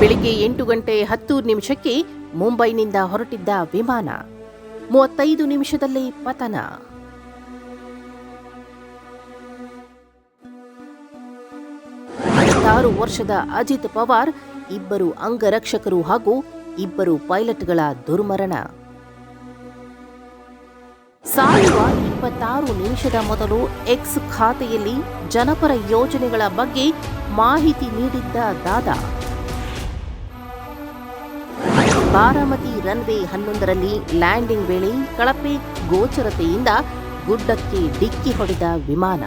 ಬೆಳಿಗ್ಗೆ ಎಂಟು ಗಂಟೆ ಹತ್ತು ನಿಮಿಷಕ್ಕೆ ಮುಂಬೈನಿಂದ ಹೊರಟಿದ್ದ ವಿಮಾನ. ಮೂವತ್ತೈದು ನಿಮಿಷದಲ್ಲಿ ಪತನ. ಐವತ್ತಾರು ವರ್ಷದ ಅಜಿತ್ ಪವಾರ್, ಇಬ್ಬರು ಅಂಗರಕ್ಷಕರು ಹಾಗೂ ಇಬ್ಬರು ಪೈಲಟ್ಗಳ ದುರ್ಮರಣ. ಸಾಯುವ ಇಪ್ಪತ್ತಾರು ನಿಮಿಷದ ಮೊದಲು ಎಕ್ಸ್ ಖಾತೆಯಲ್ಲಿ ಜನಪರ ಯೋಜನೆಗಳ ಬಗ್ಗೆ ಮಾಹಿತಿ ನೀಡಿದ್ದ ದಾದಾ. ಬಾರಾಮತಿ ರನ್ವೇ ಹನ್ನೊಂದರಲ್ಲಿ ಲ್ಯಾಂಡಿಂಗ್ ವೇಳೆ ಕಳಪೆ ಗೋಚರತೆಯಿಂದ ಗುಡ್ಡಕ್ಕೆ ಡಿಕ್ಕಿ ಹೊಡೆದ ವಿಮಾನ.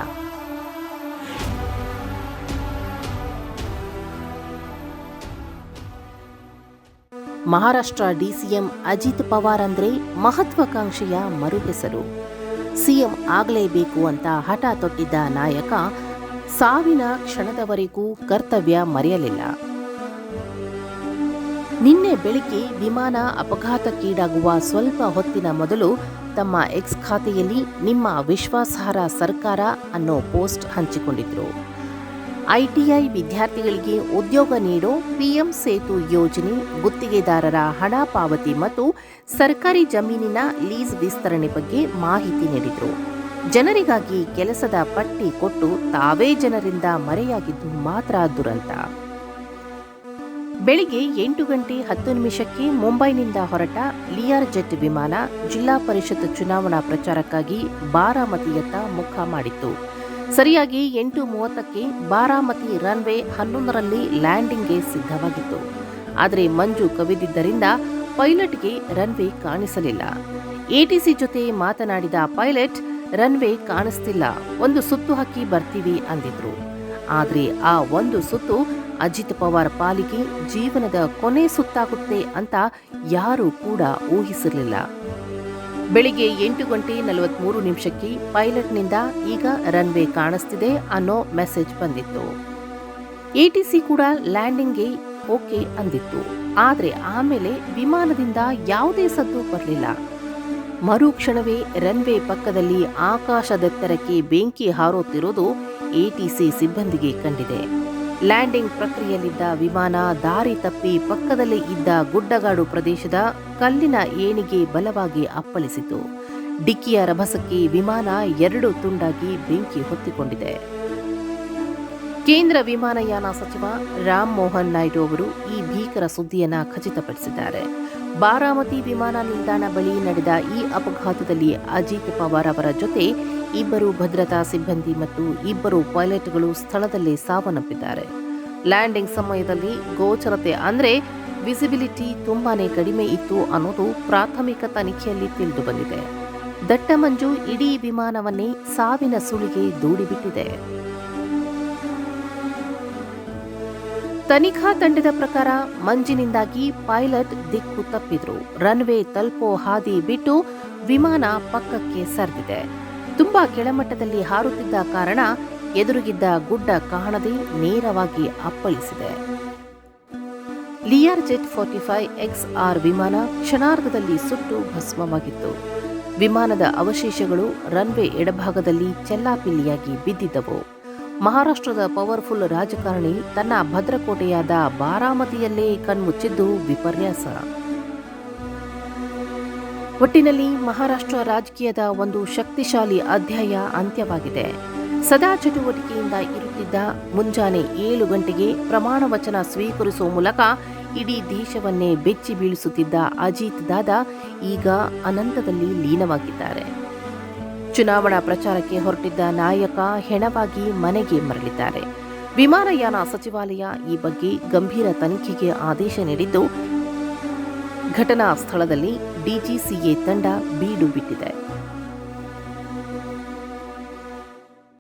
ಮಹಾರಾಷ್ಟ್ರ ಡಿಸಿಎಂ ಅಜಿತ್ ಪವಾರ್ ಅಂದ್ರೆ ಮಹತ್ವಾಕಾಂಕ್ಷೆಯ ಮರುಹೆಸರು. ಸಿಎಂ ಆಗಲೇಬೇಕು ಅಂತ ಹಠ ತೊಟ್ಟಿದ್ದ ನಾಯಕ ಸಾವಿನ ಕ್ಷಣದವರೆಗೂ ಕರ್ತವ್ಯ ಮರೆಯಲಿಲ್ಲ. ನಿನ್ನೆ ಬೆಳಿಗ್ಗೆ ವಿಮಾನ ಅಪಘಾತಕ್ಕೀಡಾಗುವ ಸ್ವಲ್ಪ ಹೊತ್ತಿನ ಮೊದಲು ತಮ್ಮ ಎಕ್ಸ್ ಖಾತೆಯಲ್ಲಿ ನಿಮ್ಮ ವಿಶ್ವಾಸಾರ್ಹ ಸರ್ಕಾರ ಅನ್ನೋ ಪೋಸ್ಟ್ ಹಂಚಿಕೊಂಡಿದ್ರು. ಐಟಿಐ ವಿದ್ಯಾರ್ಥಿಗಳಿಗೆ ಉದ್ಯೋಗ ನೀಡೋ ಪಿಎಂ ಸೇತು ಯೋಜನೆ, ಗುತ್ತಿಗೆದಾರರ ಹಣ ಪಾವತಿ ಮತ್ತು ಸರ್ಕಾರಿ ಜಮೀನಿನ ಲೀಸ್ ವಿಸ್ತರಣೆ ಬಗ್ಗೆ ಮಾಹಿತಿ ನೀಡಿದರು. ಜನರಿಗಾಗಿ ಕೆಲಸದ ಪಟ್ಟಿ ಕೊಟ್ಟು ತಾವೇ ಜನರಿಂದ ಮರೆಯಾಗಿದ್ದು ಮಾತ್ರ ದುರಂತ. ಬೆಳಿಗ್ಗೆ ಎಂಟು ಗಂಟೆ ಹತ್ತು ನಿಮಿಷಕ್ಕೆ ಮುಂಬೈನಿಂದ ಹೊರಟ ಲಿಯರ್ ಜೆಟ್ ವಿಮಾನ ಜಿಲ್ಲಾ ಪರಿಷತ್ ಚುನಾವಣಾ ಪ್ರಚಾರಕ್ಕಾಗಿ ಬಾರಾಮತಿಯತ್ತ ಮುಖ ಮಾಡಿತ್ತು. ಸರಿಯಾಗಿ ಎಂಟು ಮೂವತ್ತಕ್ಕೆ ಬಾರಾಮತಿ ರನ್ವೇ ಹನ್ನೊಂದರಲ್ಲಿ ಲ್ಯಾಂಡಿಂಗ್ಗೆ ಸಿದ್ಧವಾಗಿತ್ತು. ಆದರೆ ಮಂಜು ಕವಿದಿದ್ದರಿಂದ ಪೈಲಟ್ಗೆ ರನ್ವೇ ಕಾಣಿಸಲಿಲ್ಲ. ಎಟಿಸಿ ಜೊತೆ ಮಾತನಾಡಿದ ಪೈಲಟ್, ರನ್ವೇ ಕಾಣಿಸ್ತಿಲ್ಲ, ಒಂದು ಸುತ್ತು ಹಾಕಿ ಬರ್ತೀವಿ ಅಂದಿದ್ರು. ಆದರೆ ಆ ಒಂದು ಸುತ್ತು ಅಜಿತ್ ಪವಾರ್ ಪಾಲಿಗೆ ಜೀವನದ ಕೊನೆ ಸುತ್ತಾಗುತ್ತೆ ಅಂತ ಯಾರೂ ಕೂಡ ಊಹಿಸಿರಲಿಲ್ಲ. ಬೆಳಿಗ್ಗೆ ಎಂಟು ಗಂಟೆ ನಲವತ್ಮೂರು ನಿಮಿಷಕ್ಕೆ ಪೈಲಟ್ನಿಂದ ಈಗ ರನ್ವೇ ಕಾಣಿಸ್ತಿದೆ ಅನ್ನೋ ಮೆಸೇಜ್ ಬಂದಿತ್ತು. ಎಟಿಸಿ ಕೂಡ ಲ್ಯಾಂಡಿಂಗ್ಗೆ ಓಕೆ ಅಂದಿತ್ತು. ಆದರೆ ಆಮೇಲೆ ವಿಮಾನದಿಂದ ಯಾವುದೇ ಸದ್ದು ಬರಲಿಲ್ಲ. ಮರುಕ್ಷಣವೇ ರನ್ವೇ ಪಕ್ಕದಲ್ಲಿ ಆಕಾಶದೆತ್ತರಕ್ಕೆ ಬೆಂಕಿ ಹಾರುತ್ತಿರುವುದು ಎಟಿಸಿ ಸಿಬ್ಬಂದಿಗೆ ಕಂಡಿದೆ. ಲ್ಯಾಂಡಿಂಗ್ ಪ್ರಕ್ರಿಯೆಯಲ್ಲಿದ್ದ ವಿಮಾನ ದಾರಿ ತಪ್ಪಿ ಪಕ್ಕದಲ್ಲಿ ಇದ್ದ ಗುಡ್ಡಗಾಡು ಪ್ರದೇಶದ ಕಲ್ಲಿನ ಏಣಿಗೆ ಬಲವಾಗಿ ಅಪ್ಪಳಿಸಿತು. ಡಿಕ್ಕಿಯ ರಭಸಕ್ಕೆ ವಿಮಾನ ಎರಡು ತುಂಡಾಗಿ ಬೆಂಕಿ ಹೊತ್ತಿಕೊಂಡಿದೆ. ಕೇಂದ್ರ ವಿಮಾನಯಾನ ಸಚಿವ ರಾಮ್ ಮೋಹನ್ ನಾಯ್ಡು ಅವರು ಈ ಭೀಕರ ಸುದ್ದಿಯನ್ನು ಖಚಿತಪಡಿಸಿದ್ದಾರೆ. ಬಾರಾಮತಿ ವಿಮಾನ ನಿಲ್ದಾಣ ಬಳಿ ನಡೆದ ಈ ಅಪಘಾತದಲ್ಲಿ ಅಜಿತ್ ಪವಾರ್ ಅವರ ಜೊತೆ ಇಬ್ಬರು ಭದ್ರತಾ ಸಿಬ್ಬಂದಿ ಮತ್ತು ಇಬ್ಬರು ಪೈಲಟ್ಗಳು ಸ್ಥಳದಲ್ಲೇ ಸಾವನ್ನಪ್ಪಿದ್ದಾರೆ. ಲ್ಯಾಂಡಿಂಗ್ ಸಮಯದಲ್ಲಿ ಗೋಚರತೆ ಅಂದರೆ ವಿಸಿಬಿಲಿಟಿ ತುಂಬಾನೇ ಕಡಿಮೆ ಇತ್ತು ಅನ್ನೋದು ಪ್ರಾಥಮಿಕ ತನಿಖೆಯಲ್ಲಿ ತಿಳಿದು ಬಂದಿದೆ. ದಟ್ಟ ಮಂಜು ಇಡೀ ವಿಮಾನವನ್ನೇ ಸಾವಿನ ಸುಳಿಗೆ ದೂಡಿಬಿಟ್ಟಿದೆ. ತನಿಖಾ ತಂಡದ ಪ್ರಕಾರ ಮಂಜಿನಿಂದಾಗಿ ಪೈಲಟ್ ದಿಕ್ಕು ತಪ್ಪಿದ್ರು. ರನ್ವೇ ತಲುಪೋ ಹಾದಿ ಬಿಟ್ಟು ವಿಮಾನ ಪಕ್ಕಕ್ಕೆ ಸರಿದಿದೆ. ತುಂಬಾ ಕೆಳಮಟ್ಟದಲ್ಲಿ ಹಾರುತ್ತಿದ್ದ ಕಾರಣ ಎದುರುಗಿದ್ದ ಗುಡ್ಡ ಕಾಣದೆ ನೇರವಾಗಿ ಅಪ್ಪಳಿಸಿದೆ. Learjet forty five X R ವಿಮಾನ ಕ್ಷಣಾರ್ಧದಲ್ಲಿ ಸುಟ್ಟು ಭಸ್ಮವಾಗಿತ್ತು. ವಿಮಾನದ ಅವಶೇಷಗಳು ರನ್ವೇ ಎಡಭಾಗದಲ್ಲಿ ಚೆಲ್ಲಾಪಿಲ್ಲಿಯಾಗಿ ಬಿದ್ದಿದ್ದವು. ಮಹಾರಾಷ್ಟ್ರದ ಪವರ್ಫುಲ್ ರಾಜಕಾರಣಿ ತನ್ನ ಭದ್ರಕೋಟೆಯಾದ ಬಾರಾಮತಿಯಲ್ಲೇ ಕಣ್ಮುಚ್ಚಿದ್ದು ವಿಪರ್ಯಾಸ. ಒಟ್ಟಿನಲ್ಲಿ ಮಹಾರಾಷ್ಟ್ರ ರಾಜಕೀಯದ ಒಂದು ಶಕ್ತಿಶಾಲಿ ಅಧ್ಯಾಯ ಅಂತ್ಯವಾಗಿದೆ. ಸದಾ ಚಟುವಟಿಕೆಯಿಂದ ಇರುತ್ತಿದ್ದ ಮುಂಜಾನೆ ಏಳು ಗಂಟೆಗೆ ಪ್ರಮಾಣ ವಚನ ಸ್ವೀಕರಿಸುವ ಮೂಲಕ ಇಡೀ ದೇಶವನ್ನೇ ಬೆಚ್ಚಿ ಬೀಳಿಸುತ್ತಿದ್ದ ಅಜಿತ್ ದಾದಾ ಈಗ ಅನಂತದಲ್ಲಿ ಲೀನವಾಗಿದ್ದಾರೆ. ಚುನಾವಣಾ ಪ್ರಚಾರಕ್ಕೆ ಹೊರಟಿದ್ದ ನಾಯಕ ಹೆಣವಾಗಿ ಮನೆಗೆ ಮರಳಿದ್ದಾರೆ. ವಿಮಾನಯಾನ ಸಚಿವಾಲಯ ಈ ಬಗ್ಗೆ ಗಂಭೀರ ತನಿಖೆಗೆ ಆದೇಶ ನೀಡಿದ್ದು, ಘಟನಾ ಸ್ಥಳದಲ್ಲಿ ಡಿಜಿಸಿಎ ತಂಡ ಬೀಡು ಬಿಟ್ಟಿದೆ.